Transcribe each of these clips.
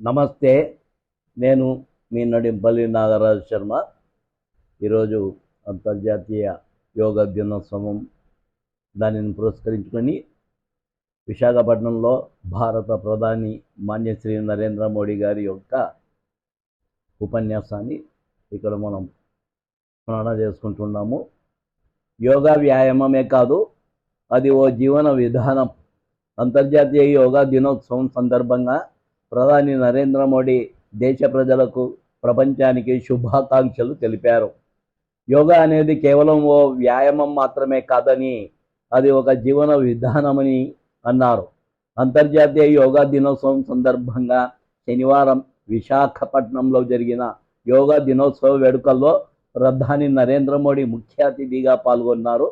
నమస్తే నేను మీ నడింపల్లి నాగరాజు శర్మ. ఈరోజు అంతర్జాతీయ యోగా దినోత్సవం దానిని పురస్కరించుకొని విశాఖపట్నంలో భారత ప్రధాని మాన్యశ్రీ నరేంద్ర మోడీ గారి యొక్క ఉపన్యాసాన్ని ఇక్కడ మనం స్మరణ చేసుకుంటున్నాము. యోగా వ్యాయామమే కాదు అది ఓ జీవన విధానం. అంతర్జాతీయ యోగా దినోత్సవం సందర్భంగా ప్రధాని నరేంద్ర మోడీ దేశ ప్రజలకు ప్రపంచానికి శుభాకాంక్షలు తెలిపారు. యోగా అనేది కేవలం ఓ వ్యాయామం మాత్రమే కాదని అది ఒక జీవన విధానమని అన్నారు. అంతర్జాతీయ యోగా దినోత్సవం సందర్భంగా శనివారం విశాఖపట్నంలో జరిగిన యోగా దినోత్సవ వేడుకల్లో ప్రధాని నరేంద్ర మోడీ ముఖ్య అతిథిగా పాల్గొన్నారు.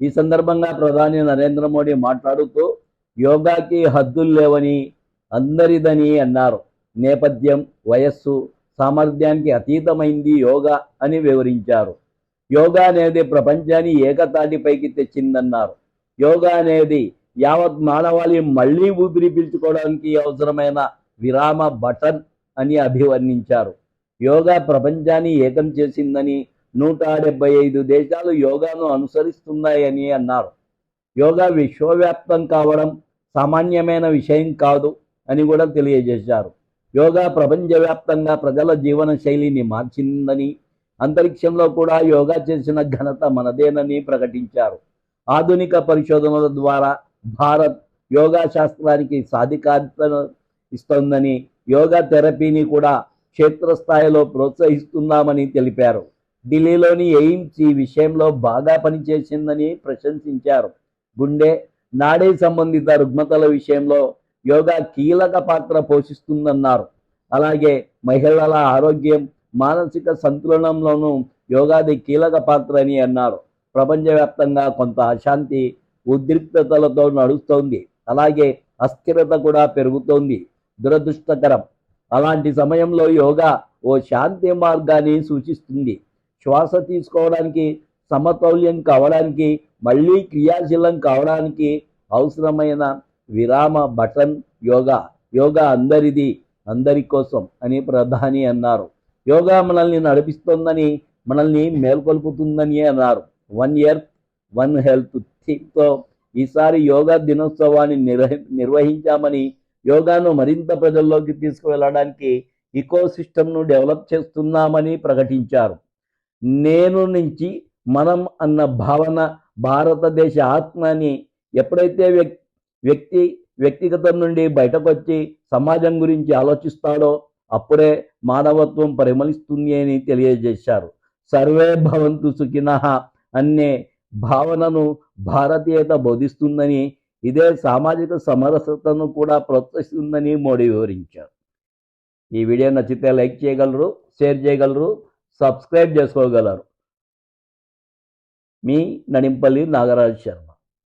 ఈ సందర్భంగా ప్రధాని నరేంద్ర మోడీ మాట్లాడుతూ యోగాకి హద్దులు లేవని అందరిదని అన్నారు. నేపథ్యం వయస్సు సామర్థ్యానికి అతీతమైంది యోగా అని వివరించారు. యోగా అనేది ప్రపంచాన్ని ఏకతాటిపైకి తెచ్చిందన్నారు. యోగా అనేది యావత్ మానవాళి మళ్ళీ ఊపిరి పీల్చుకోవడానికి అవసరమైన విరామ బటన్ అని అభివర్ణించారు. యోగా ప్రపంచాన్ని ఏకం చేసిందని నూట డెబ్బై ఐదు దేశాలు యోగాను అనుసరిస్తున్నాయని అన్నారు. యోగా విశ్వవ్యాప్తం కావడం సామాన్యమైన విషయం కాదు. అని కూడా తెలియజేశారు. యోగా ప్రపంచవ్యాప్తంగా ప్రజల జీవన శైలిని మార్చిందని అంతరిక్షంలో కూడా యోగా చేసిన ఘనత మనదేనని ప్రకటించారు. ఆధునిక పరిశోధనల ద్వారా భారత్ యోగా శాస్త్రానికి సాధికారిత ఇస్తోందని యోగా థెరపీని కూడా క్షేత్రస్థాయిలో ప్రోత్సహిస్తున్నామని తెలిపారు. ఢిల్లీలోని ఎయిమ్స్ ఈ విషయంలో బాగా పనిచేసిందని ప్రశంసించారు. గుండె నాడీ సంబంధిత రుగ్మతల విషయంలో యోగా కీలక పాత్ర పోషిస్తుందన్నారు. అలాగే మహిళల ఆరోగ్యం మానసిక సంతులనంలోనూ యోగాది కీలక పాత్ర అని అన్నారు. ప్రపంచవ్యాప్తంగా కొంత అశాంతి ఉద్రిక్తతలతో నడుస్తోంది. అలాగే అస్థిరత కూడా పెరుగుతోంది. దురదృష్టకరం. అలాంటి సమయంలో యోగా ఓ శాంతి మార్గాన్ని సూచిస్తుంది. శ్వాస తీసుకోవడానికి సమతౌల్యం కావడానికి మళ్ళీ క్రియాశీలం కావడానికి అవసరమైన విరామ బటన్ యోగా యోగా అందరిది అందరి కోసం అని ప్రధాని అన్నారు. యోగా మనల్ని నడిపిస్తోందని మనల్ని మేల్కొల్పుతుందని అన్నారు. వన్ ఇయర్ వన్ హెల్త్ థీమ్తో ఈసారి యోగా దినోత్సవాన్ని నిర్వహి నిర్వహించామని యోగాను మరింత ప్రజల్లోకి తీసుకువెళ్ళడానికి ఇకో సిస్టమ్ను డెవలప్ చేస్తున్నామని ప్రకటించారు. నేను నుంచి మనం అన్న భావన భారతదేశ ఆత్మని ఎప్పుడైతే వ్యక్తి వ్యక్తి వ్యక్తిగతం నుండి బయటకు వచ్చి సమాజం గురించి ఆలోచిస్తాడో అప్పుడే మానవత్వం పరిమళిస్తుంది అని తెలియజేశారు. సర్వే భవంతు సుఖిన అనే భావనను భారతీయత బోధిస్తుందని ఇదే సామాజిక సమరసతను కూడా ప్రోత్సహిస్తుందని మోడీ వివరించారు. ఈ వీడియో నచ్చితే లైక్ చేయగలరు షేర్ చేయగలరు సబ్స్క్రైబ్ చేసుకోగలరు. మీ నడింపల్లి నాగరాజ్ శర్మ.